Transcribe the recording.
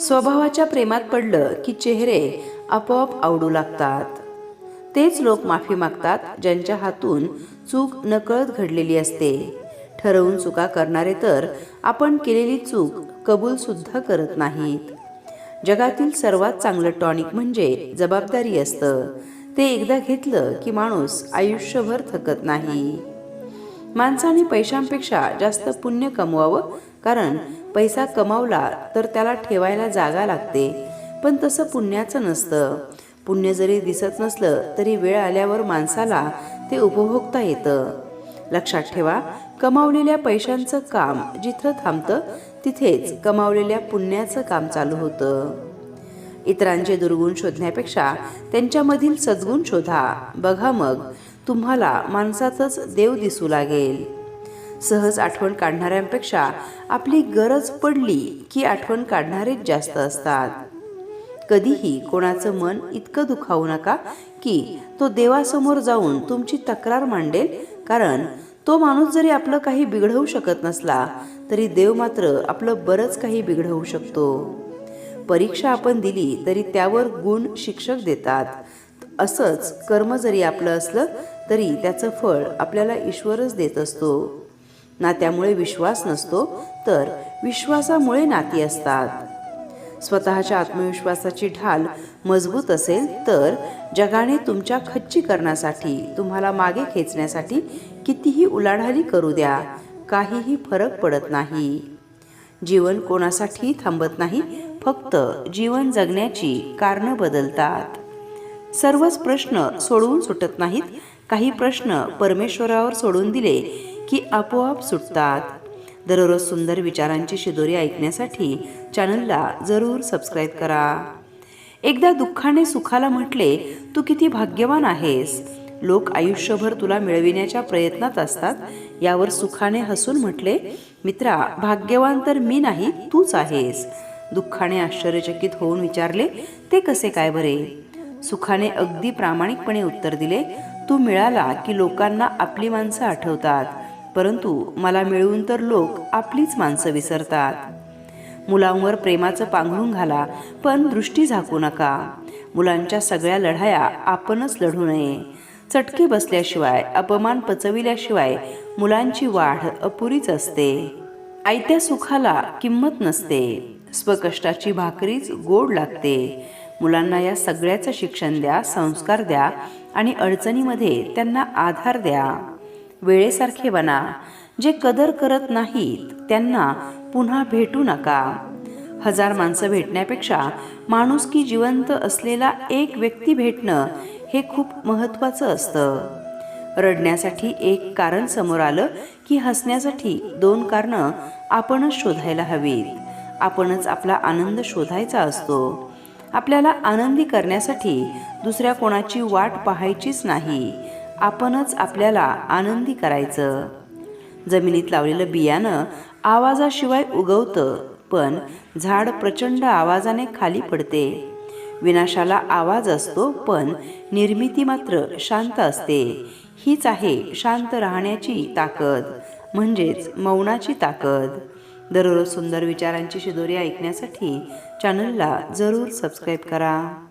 स्वभावाच्या प्रेमात पडलं की चेहरे आपोआप आवडू लागतात. तेच लोक माफी मागतात ज्यांच्या हातून चूक नकळत घडलेली असते. ठरवून चुका करणारे तर आपण केलेली चूक कबूल सुद्धा करत नाहीत. जगातील सर्वात चांगलं टॉनिक म्हणजे जबाबदारी असतं. ते एकदा घेतलं की माणूस आयुष्यभर थकत नाही. माणसाने पैशांपेक्षा जास्त पुण्य कमवावं कारण पैसा कमावला तर त्याला ठेवायला जागा लागते. पण तसं पुण्याचं नसतं. पुण्य जरी दिसत नसलं तरी वेळ आल्यावर माणसाला ते उपभोगता येतं. लक्षात ठेवा कमावलेल्या पैशांचं काम जिथं थांबतं तिथेच कमावलेल्या पुण्याचं काम चालू होतं. इतरांचे दुर्गुण शोधण्यापेक्षा त्यांच्यामधील सद्गुण शोधा. बघा मग तुम्हाला माणसातच देव दिसू लागेल. सहज आठवण काढणाऱ्यांपेक्षा आपली गरज पडली की आठवण काढणारेच जास्त असतात. कधीही कोणाचं मन इतकं दुखावू नका की तो देवासमोर जाऊन तुमची तक्रार मांडेल कारण तो माणूस जरी आपलं काही बिघडवू शकत नसला तरी देव मात्र आपलं बरंच काही बिघडवू शकतो. परीक्षा आपण दिली तरी त्यावर गुण शिक्षक देतात. असंच कर्म जरी आपलं असलं तरी त्याचं फळ आपल्याला ईश्वरच देत असतो. नात्यामुळे विश्वास नसतो तर विश्वासामुळे नाती असतात. स्वतःच्या आत्मविश्वासाची ढाल मजबूत असेल तर जगाने तुमच्या खच्चीकरणासाठी तुम्हाला मागे खेचण्यासाठी कितीही उलाढाली करू द्या काहीही फरक पडत नाही. जीवन कोणासाठी थांबत नाही फक्त जीवन जगण्याची कारणं बदलतात. सर्वच प्रश्न सोडवून सुटत नाहीत काही प्रश्न परमेश्वरावर सोडून दिले की आपोआप सुटतात. दररोज सुंदर विचारांची शिदोरी ऐकण्यासाठी चॅनलला जरूर सबस्क्राईब करा. एकदा दुःखाने सुखाला म्हटले तू किती भाग्यवान आहेस. लोक आयुष्यभर तुला मिळविण्याच्या प्रयत्नात असतात. यावर सुखाने हसून म्हटले मित्रा भाग्यवान तर मी नाही तूच आहेस. दुःखाने आश्चर्यचकित होऊन विचारले ते कसे काय बरे? सुखाने अगदी प्रामाणिकपणे उत्तर दिले तू मिळाला की लोकांना आपली माणसं आठवतात. परंतु मला मिळवून तर लोक आपलीच माणसं विसरतात. मुलांवर प्रेमाचं पांघरून घाला पण दृष्टी झाकू नका. मुलांच्या सगळ्या लढाया आपणच लढू नये. चटके बसल्याशिवाय अपमान पचविल्याशिवाय मुलांची वाढ अपुरीच असते. आयत्या सुखाला किंमत नसते. स्वकष्टाची भाकरीच गोड लागते. मुलांना या सगळ्याचं शिक्षण द्या संस्कार द्या आणि अडचणीमध्ये त्यांना आधार द्या. वेळेसारखे बना. जे कदर करत नाहीत त्यांना पुन्हा भेटू नका. हजार माणसं भेटण्यापेक्षा माणुसकी जिवंत असलेला एक व्यक्ती भेटणं हे खूप महत्त्वाचं असतं. रडण्यासाठी एक कारण समोर आलं की हसण्यासाठी दोन कारणं आपणच शोधायला हवीत. आपणच आपला आनंद शोधायचा असतो. आपल्याला आनंदी करण्यासाठी दुसऱ्या कोणाची वाट पाहायचीच नाही. आपणच आपल्याला आनंदी करायचं. जमिनीत लावलेलं बियाणं आवाजाशिवाय उगवतं पण झाड प्रचंड आवाजाने खाली पडते. विनाशाला आवाज असतो पण निर्मिती मात्र शांत असते. हीच आहे शांत राहण्याची ताकद म्हणजेच मौनाची ताकद. दररोज सुंदर विचारांची शिदोरी ऐकण्यासाठी चॅनलला जरूर सबस्क्राईब करा.